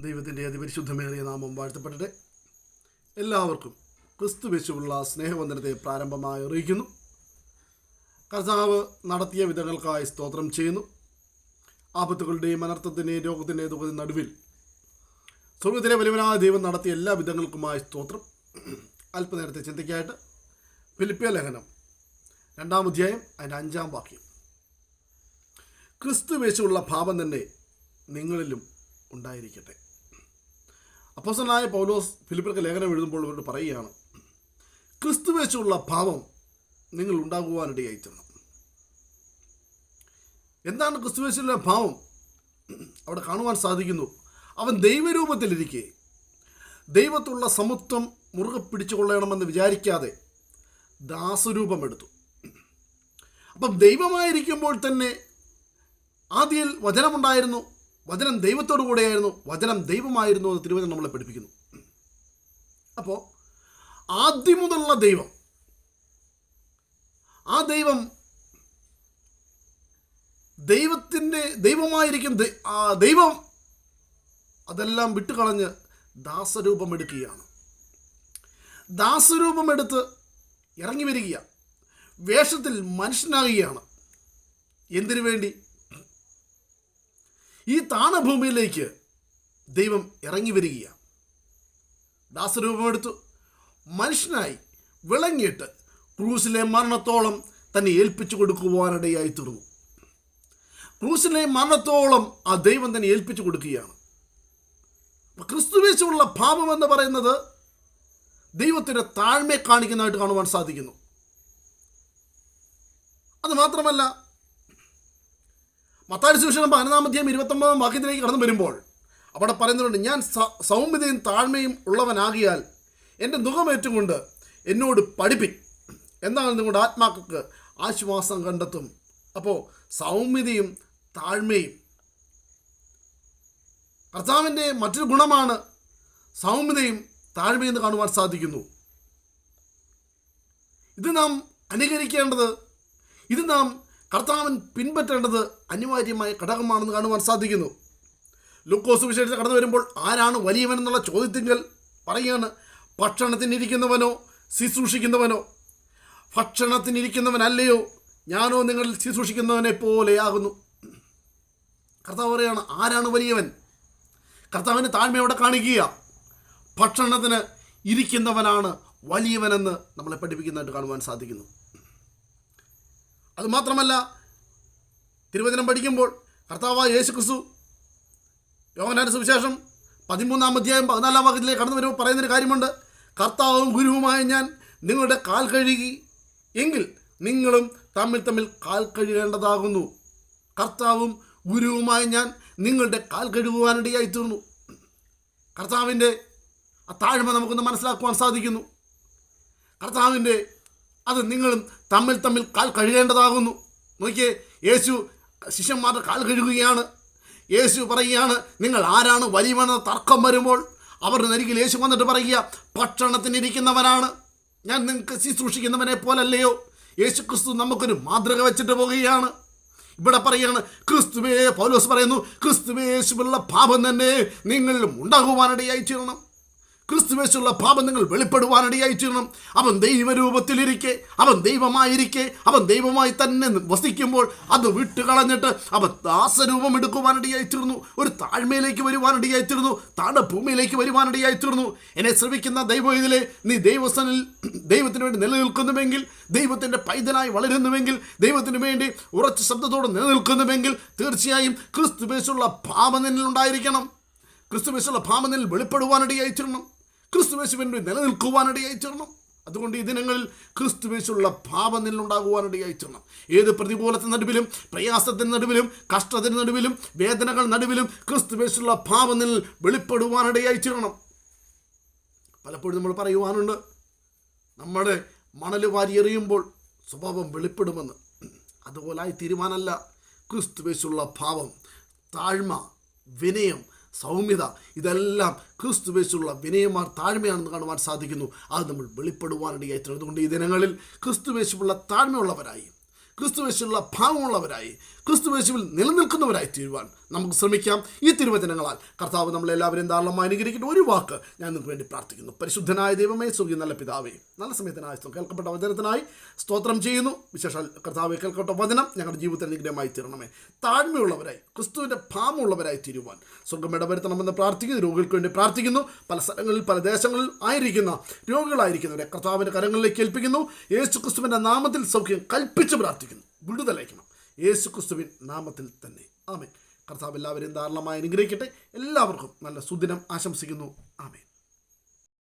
ദൈവത്തിന്റെ അതിപരിശുദ്ധമേറിയ നാമം വാഴ്ത്തപ്പെടട്ടെ. എല്ലാവർക്കും ക്രിസ്തു വെച്ചുള്ള സ്നേഹവന്ദനത്തെ പ്രാരംഭമായി അറിയിക്കുന്നു. കർത്താവ് നടത്തിയ വിധങ്ങൾക്കായി സ്തോത്രം ചെയ്യുന്നു. ആപത്തുകളുടെയും അനർത്ഥത്തിന്റെയും രോഗത്തിന്റെയും ദുഃഖത്തിന്റെ നടുവിൽ സ്വർഗത്തിലെ വലിയവനായ ദൈവം നടത്തിയ എല്ലാ വിധങ്ങൾക്കുമായി സ്തോത്രം. അല്പനേരത്തെ ചിന്തയ്ക്കായിട്ട് ഫിലിപ്പിയ ലേഖനം രണ്ടാം അധ്യായം അതിന്റെ അഞ്ചാം വാക്യം. ക്രിസ്തു വെച്ചുള്ള ഭാവം തന്നെ നിങ്ങളിലും ഉണ്ടായിരിക്കട്ടെ. അപ്പോസനായ പൗലോസ് ഫിലിപ്പിർക്ക് ലേഖനം എഴുതുമ്പോൾ അവരോട് പറയുകയാണ് ക്രിസ്തു വെച്ചുള്ള ഭാവം നിങ്ങൾ ഉണ്ടാകുവാനിടയായി എന്താണ് ക്രിസ്തു വെച്ചുള്ള ഭാവം അവിടെ കാണുവാൻ സാധിക്കുന്നു അവൻ ദൈവരൂപത്തിലിരിക്കെ ദൈവത്തുള്ള സമത്വം മുറുകെ പിടിച്ചുകൊള്ളണമെന്ന് വിചാരിക്കാതെ ദാസരൂപം എടുത്തു. അപ്പം ദൈവമായിരിക്കുമ്പോൾ തന്നെ ആദ്യയിൽ വചനമുണ്ടായിരുന്നു വചനം ദൈവത്തോടു കൂടെയായിരുന്നു വചനം ദൈവമായിരുന്നു എന്ന് തിരുവചനം നമ്മളെ പഠിപ്പിക്കുന്നു. അപ്പോൾ ആദ്യം മുതലുള്ള ദൈവം ആ ദൈവം ദൈവത്തിന്റെ ദൈവമായിരിക്കും ആ ദൈവം അതെല്ലാം വിട്ടുകളഞ്ഞ് ദാസരൂപം എടുക്കുകയാണ്. ദാസരൂപം എടുത്ത് ഇറങ്ങി വരികയാണ്. വേഷത്തിൽ മനുഷ്യനാകുകയാണ്. എന്തിനു വേണ്ടി? ഈ താണഭൂമിയിലേക്ക് ദൈവം ഇറങ്ങി വരികയാണ്. ദാസരൂപമെടുത്തു മനുഷ്യനായി വിളങ്ങിയിട്ട് ക്രൂസിലെ മരണത്തോളം തന്നെ ഏൽപ്പിച്ചു കൊടുക്കുവാനിടയായി തീർന്നു ക്രൂസിലെ മരണത്തോളം ആ ദൈവം തന്നെ ഏൽപ്പിച്ചു കൊടുക്കുകയാണ്. ക്രിസ്തുവേശുള്ള ഭാവം എന്ന് പറയുന്നത് ദൈവത്തിന്റെ താഴ്മയെ കാണിക്കുന്നതായിട്ട് കാണുവാൻ സാധിക്കുന്നു. അത് മാത്രമല്ല മത്താടി സുവിശേഷം പതിനൊന്നാം അധ്യായം ഇരുപത്തൊമ്പതാം വാക്യത്തിലേക്ക് കടന്നു വരുമ്പോൾ അവിടെ പറയുന്നുണ്ട് ഞാൻ സൗമ്യതയും താഴ്മയും ഉള്ളവനാകിയാൽ എന്റെ മുഖമേറ്റുകൊണ്ട് എന്നോട് പഠിപ്പിൻ. എന്നാണ് നിങ്ങളുടെ ആത്മാക്കൾക്ക് ആശ്വാസം കണ്ടെത്തും? അപ്പോൾ സൗമ്യതയും താഴ്മയും. കർത്താവിന്റെ മറ്റൊരു ഗുണമാണ് സൗമ്യതയും എന്ന് കാണുവാൻ സാധിക്കുന്നു. ഇത് നാം അനുകരിക്കേണ്ടത് ഇത് നാം കർത്താവൻ പിൻപറ്റേണ്ടത് അനിവാര്യമായ ഘടകമാണെന്ന് കാണുവാൻ സാധിക്കുന്നു. ലുക്കോസ് വിഷയത്തിൽ കടന്നു വരുമ്പോൾ ആരാണ് വലിയവൻ എന്നുള്ള ചോദ്യത്തിങ്കൽ പറയുകയാണ്. ഭക്ഷണത്തിനിരിക്കുന്നവനോ? ശുശ്രൂഷിക്കുന്നവനോ? ഭക്ഷണത്തിനിരിക്കുന്നവനല്ലയോ? ഞാനോ നിങ്ങൾ ശുശ്രൂഷിക്കുന്നവനെ പോലെയാകുന്നു കർത്താവ് പറയാണ് ആരാണ് വലിയവൻ? കർത്താവിന് താഴ്മയോടെ കാണിക്കുക. ഭക്ഷണത്തിന് ഇരിക്കുന്നവനാണ് വലിയവനെന്ന് നമ്മളെ പഠിപ്പിക്കുന്നതായിട്ട് കാണുവാൻ സാധിക്കുന്നു. അതുമാത്രമല്ല തിരുവചനം പഠിക്കുമ്പോൾ കർത്താവായ യേശു ക്രിസ്തു യോഹനാന്റെ സുവിശേഷം പതിമൂന്നാം അധ്യായം പതിനാലാം വാക്യത്തിലേക്ക് കടന്നു വരുമ്പോൾ പറയുന്നൊരു കാര്യമുണ്ട്. കർത്താവും ഗുരുവുമായ ഞാൻ നിങ്ങളുടെ കാൽ കഴുകി എങ്കിൽ നിങ്ങളും തമ്മിൽ തമ്മിൽ കാൽ കഴുകേണ്ടതാകുന്നു. കർത്താവും ഗുരുവുമായ ഞാൻ നിങ്ങളുടെ കാൽ കഴുകുവാനിടയായി തീർന്നു കർത്താവിന്റെ ആ താഴ്മ നമുക്കൊന്ന് മനസ്സിലാക്കുവാൻ സാധിക്കുന്നു. കർത്താവിന്റെ അത് നിങ്ങളും തമ്മിൽ തമ്മിൽ കാൽ കഴുകേണ്ടതാകുന്നു. നോക്കിയേ യേശു ശിഷ്യന്മാരുടെ കാൽ കഴുകുകയാണ്. യേശു പറയുകയാണ് നിങ്ങൾ ആരാണ്? വലിയവനെന്ന തർക്കം വരുമ്പോൾ അവരുടെ നരികിൽ യേശു വന്നിട്ട് പറയുക ഭക്ഷണത്തിനിരിക്കുന്നവനാണ് ഞാൻ നിങ്ങൾക്ക് ശുശ്രൂഷിക്കുന്നവനെ പോലല്ലയോ? യേശു ക്രിസ്തു നമുക്കൊരു മാതൃക വെച്ചിട്ട് പോവുകയാണ്. ഇവിടെ പറയുകയാണ് ക്രിസ്തുവേ പൗലോസ് പറയുന്നു ക്രിസ്തുവേശുവുള്ള പാപം തന്നെ നിങ്ങളിലും ഉണ്ടാകുവാനിടയായി തീരണം. ക്രിസ്തുവേശുള്ള നിങ്ങൾ വെളിപ്പെടുവാനിടയായി തീരണം അവൻ ദൈവരൂപത്തിലിരിക്കെ അവൻ ദൈവമായിരിക്കെ അവൻ ദൈവമായി തന്നെ വസിക്കുമ്പോൾ അത് വിട്ടുകളഞ്ഞിട്ട് അവൻ ദാസരൂപം എടുക്കുവാനിടയായി തീർന്നു. ഒരു താഴ്മയിലേക്ക് വരുവാനിടയായി തീർന്നു താഴെ ഭൂമിയിലേക്ക് വരുവാനിടയായി തീർന്നു. എന്നെ ശ്രമിക്കുന്ന ദൈവം ഇതിലെ നീ ദൈവസ്ഥനിൽ ദൈവത്തിന് വേണ്ടി നിലനിൽക്കുന്നുവെങ്കിൽ ദൈവത്തിന്റെ പൈതലായി വളരുന്നുവെങ്കിൽ ദൈവത്തിന് വേണ്ടി ഉറച്ച ശബ്ദത്തോടെ നിലനിൽക്കുന്നുവെങ്കിൽ തീർച്ചയായും ക്രിസ്തുവേശുള്ള ഭാവം നിന്നിൽ ഉണ്ടായിരിക്കണം ക്രിസ്തുവേശുള്ള പാപനിൽ വെളിപ്പെടുവാനിടയായി തീരണം ക്രിസ്തുവേശുവിന്റെ നിലനിൽക്കുവാനിടയായി ചേർന്നു അതുകൊണ്ട് ഈ ദിനങ്ങളിൽ ക്രിസ്തുവേശുള്ള ഭാവം നിന്നുണ്ടാകുവാനിടയായി ചേർന്നു ഏത് പ്രതികൂലത്തിന് നടുവിലും പ്രയാസത്തിന് നടുവിലും കഷ്ടത്തിന് നടുവിലും വേദനകൾ നടുവിലും ക്രിസ്തുവേശുള്ള ഭാവം നിൽ വെളിപ്പെടുവാനിടയായി തീരണം പലപ്പോഴും നമ്മൾ പറയുവാനുണ്ട് നമ്മുടെ മണൽ വാരിയെറിയുമ്പോൾ സ്വഭാവം വെളിപ്പെടുമെന്ന്. അതുപോലായി തീരുമാനമല്ല ക്രിസ്തുവേശുള്ള ഭാവം താഴ്മ വിനയം സൗമ്യത. ഇതെല്ലാം ക്രിസ്തുവേശുള്ള വിനയമാർ താഴ്മയാണെന്ന് കാണുവാൻ സാധിക്കുന്നു. അത് നമ്മൾ വെളിപ്പെടുവാനിടയായി തീർന്നുകൊണ്ട് ഈ ദിനങ്ങളിൽ ക്രിസ്തുവേശുള്ള താഴ്മയുള്ളവരായി ക്രിസ്തുവേശുള്ള ഭാവമുള്ളവരായി ക്രിസ്തുവേശുവിൽ നിലനിൽക്കുന്നവരായി തീരുവാൻ നമുക്ക് ശ്രമിക്കാം ഈ തിരുവചനങ്ങളാൽ. കർത്താവ് നമ്മളെല്ലാവരെയും ധാരാളമായി അനുകരിക്കുന്ന ഒരു വാക്ക് ഞാൻ നിങ്ങൾക്ക് വേണ്ടി പ്രാർത്ഥിക്കുന്നു. പരിശുദ്ധനായ ദൈവമേ സുഖി നല്ല പിതാവേ നല്ല സമയത്തിനായ. കേൾക്കപ്പെട്ട വചനത്തിനായി സ്തോത്രം ചെയ്യുന്നു. വിശേഷാൽ കർത്താവ് കേൾക്കപ്പെട്ട വചനം ഞങ്ങളുടെ ജീവിതത്തിൽ നിഗ്രഹമായി തീരണമേ. താഴ്മയുള്ളവരായി ക്രിസ്തുവിന്റെ ഭാവമുള്ളവരായി തീരുവാൻ സ്വർഗം ഇടവരുത്തണമെന്ന് പ്രാർത്ഥിക്കുന്നു. രോഗികൾക്ക് വേണ്ടി പ്രാർത്ഥിക്കുന്നു. പല സ്ഥലങ്ങളിൽ പല ദേശങ്ങളിൽ ആയിരിക്കുന്ന രോഗികളായിരിക്കുന്നവരെ കർത്താവിന്റെ കരങ്ങളിലേക്ക് ഏൽപ്പിക്കുന്നു. യേശു ക്രിസ്തുവിന്റെ നാമത്തിൽ സൗഖ്യം കൽപ്പിച്ച് പ്രാർത്ഥിക്കുന്നു. വിടുതലയ്ക്കണം യേശു ക്രിസ്തുവിൻ നാമത്തിൽ തന്നെ. ആമേൻ. കർത്താവ് എല്ലാവരെയും ധാരാളമായി അനുഗ്രഹിക്കട്ടെ. എല്ലാവർക്കും നല്ല സുദിനം ആശംസിക്കുന്നു. ആമേൻ.